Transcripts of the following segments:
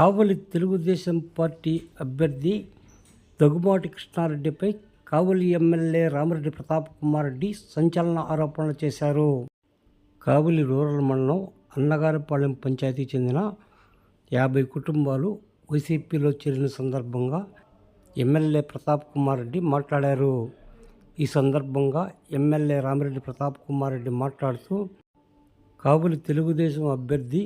కావలి Telugu Desam party అభ్యర్థి దగ్గుమాటి కృష్ణారెడ్డిపై Kavali MLA Ramireddy Pratap Kumar Reddy సంచలన ఆరోపణలు చేశారు. కావలి రూరల్ మండలం అన్నగారిపాలెం పంచాయతీ చెందిన యాభై కుటుంబాలు వైసీపీలో చేరిన సందర్భంగా ఎమ్మెల్యే ప్రతాప్ కుమార్ రెడ్డి మాట్లాడారు. ఈ సందర్భంగా ఎమ్మెల్యే రామిరెడ్డి ప్రతాప్ కుమార్ రెడ్డి మాట్లాడుతూ కావులి తెలుగుదేశం అభ్యర్థి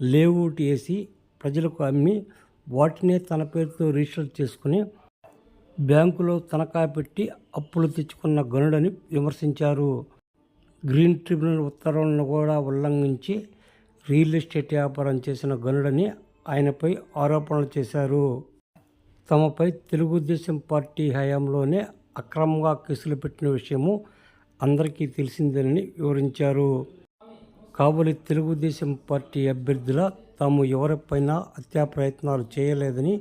లేఅవుట్ వేసి ప్రజలకు అమ్మి వాటినే తన పేరుతో రిజిస్టర్ చేసుకుని బ్యాంకులో తనఖా పెట్టి అప్పులు తెచ్చుకున్న గనుడని విమర్శించారు. గ్రీన్ ట్రిబ్యునల్ ఉత్తర్వులను కూడా ఉల్లంఘించి రియల్ ఎస్టేట్ వ్యాపారం చేసిన గనుడని ఆయనపై ఆరోపణలు చేశారు. తమపై తెలుగుదేశం పార్టీ హయాంలోనే అక్రమంగా కేసులు పెట్టిన విషయము అందరికీ తెలిసిందేనని వివరించారు. కాబోలి తెలుగుదేశం పార్టీ అభ్యర్థుల తాము ఎవరిపైనా హత్యా ప్రయత్నాలు చేయలేదని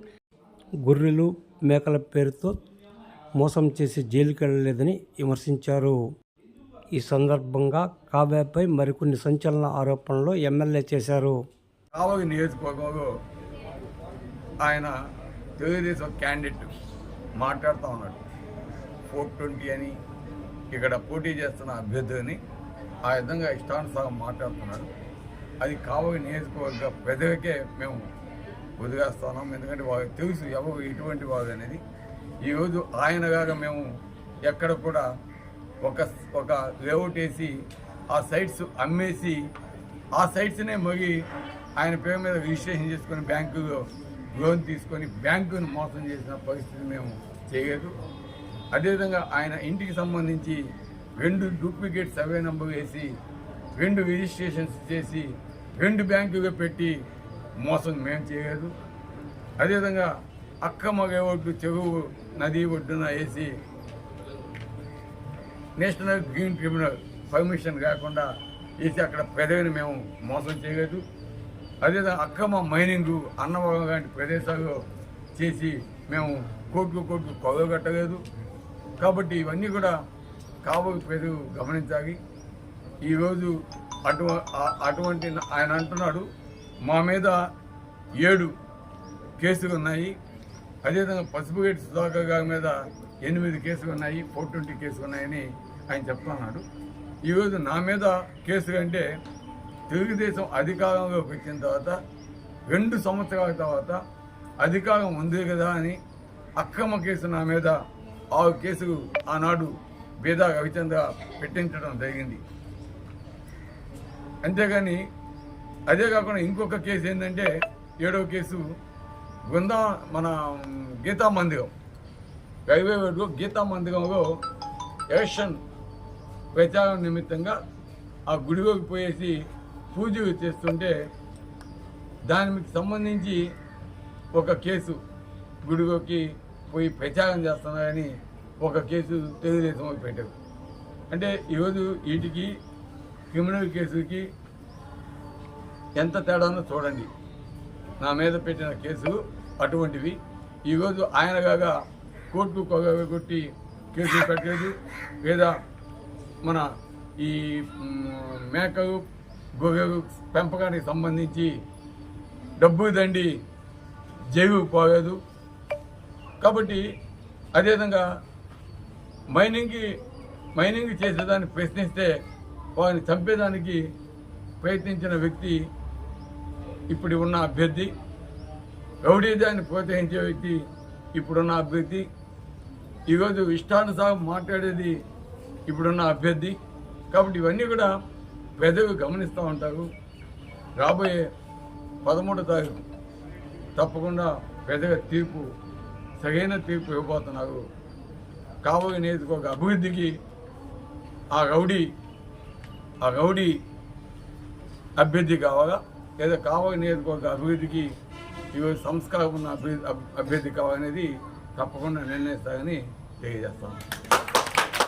గొర్రెలు మేకల పేరుతో మోసం చేసి జైలుకెళ్ళలేదని విమర్శించారు. ఈ సందర్భంగా కావ్యపై మరికొన్ని సంచలన ఆరోపణలు ఎమ్మెల్యే చేశారు. కావలి నియోజకవర్గంలో ఆయన తెలుగుదేశం క్యాండిడేట్ మాట్లాడుతూ ఉన్నాడు. ఫోర్ ట్వంటీ అని ఇక్కడ పోటీ చేస్తున్న అభ్యర్థిని ఆ విధంగా ఇష్టానుసారం మాట్లాడుతున్నాడు. అది కావలి నియోజకవర్గ పెదవికే మేము వదిలేస్తున్నాం ఎందుకంటే వాళ్ళకి తెలుసు ఎవరు ఎటువంటి వారు అనేది. ఈరోజు ఆయన గారు మేము ఎక్కడ కూడా ఒక ఒక లేఅవుట్ వేసి ఆ సైట్స్ అమ్మేసి ఆ సైట్స్నే మొగి ఆయన పేరు మీద రిజిస్ట్రేషన్ చేసుకొని బ్యాంకులో లోన్ తీసుకొని బ్యాంకును మోసం చేసిన పరిస్థితి మేము చేయలేదు. అదేవిధంగా ఆయన ఇంటికి సంబంధించి రెండు డూప్లికేట్ సర్వే నెంబర్ వేసి రెండు రిజిస్ట్రేషన్స్ చేసి రెండు బ్యాంకుగా పెట్టి మోసం మేము చేయలేదు. అదేవిధంగా అక్కమ్మ ఒడ్డు చెరువు నది ఒడ్డున వేసి నేషనల్ గ్రీన్ ట్రిబ్యునల్ పర్మిషన్ కాకుండా వేసి అక్కడ పెదవిని మేము మోసం చేయలేదు. అదేవిధంగా అక్రమ మైనింగ్ అన్నవరం లాంటి ప్రదేశాల్లో చేసి మేము కోట్లు కోట్లు కొలగట్టలేదు కాబట్టి ఇవన్నీ కూడా కాబోయే ప్రజలు గమనించాలి. ఈరోజు అటు అటువంటి ఆయన అంటున్నాడు మా మీద ఏడు కేసులు ఉన్నాయి. అదేవిధంగా పసుపుగేటి సుధాకర్ గారి మీద ఎనిమిది కేసులు ఉన్నాయి ఫోర్ ట్వంటీ కేసులు ఉన్నాయని ఆయన చెప్తున్నాడు ఈరోజు నా మీద కేసులు అంటే తెలుగుదేశం అధికారంలోకి వచ్చిన తర్వాత రెండు సంవత్సరాల తర్వాత అధికారం ఉంది కదా అని అక్రమ కేసు నా మీద ఆరు కేసులు ఆనాడు బేదా రవిచంద్ర పెట్టించడం జరిగింది. అంతేగాని అదే కాకుండా ఇంకొక కేసు ఏంటంటే ఏడవ కేసు బృందా మన గీతా మందిరం రైల్వే రోడ్లో గీతా మందిరంలో ఎలక్షన్ ప్రచారం నిమిత్తంగా ఆ గుడిలోకి పోయేసి పూజలు చేస్తుంటే దానికి సంబంధించి ఒక కేసు గుడిలోకి పోయి ప్రచారం చేస్తున్నారని ఒక కేసు తెలుగుదేశం పెట్టారు. అంటే ఈరోజు వీటికి క్రిమినల్ కేసుకి ఎంత తేడానో చూడండి. నా మీద పెట్టిన కేసులు అటువంటివి. ఈరోజు ఆయన కాగా కోర్టుకు కొట్టి కేసులు పెట్టలేదు. లేదా మన ఈ మేకలు గొర్రెలు పెంపకానికి సంబంధించి డబ్బు దండి జైలుకు పోలేదు. కాబట్టి అదేవిధంగా మైనింగ్కి మైనింగ్ చేసేదాన్ని ప్రశ్నిస్తే వారిని చంపేదానికి ప్రయత్నించిన వ్యక్తి ఇప్పుడు ఉన్న అభ్యర్థి. రౌడీజాన్ని ప్రోత్సహించే వ్యక్తి ఇప్పుడున్న అభ్యర్థి. ఈరోజు ఇష్టానుసారం మాట్లాడేది ఇప్పుడున్న అభ్యర్థి. కాబట్టి ఇవన్నీ కూడా ప్రజలు గమనిస్తూ ఉంటారు. రాబోయే పదమూడో తారీఖు తప్పకుండా పెదవి తీర్పు సరైన తీర్పు ఇవ్వబోతున్నారు. కాబోయే నియోజకవర్గ అభివృద్ధికి ఆ రౌడీ ఆ రౌడీ అభ్యర్థి కావాలా? లేదా కావాలి నియోజకవర్గ అభివృద్ధికి ఈరోజు సంస్కారం ఉన్న అభ్యర్థి అభ్యర్థి కావాలనేది తప్పకుండా నిర్ణయిస్తారని తెలియజేస్తాను.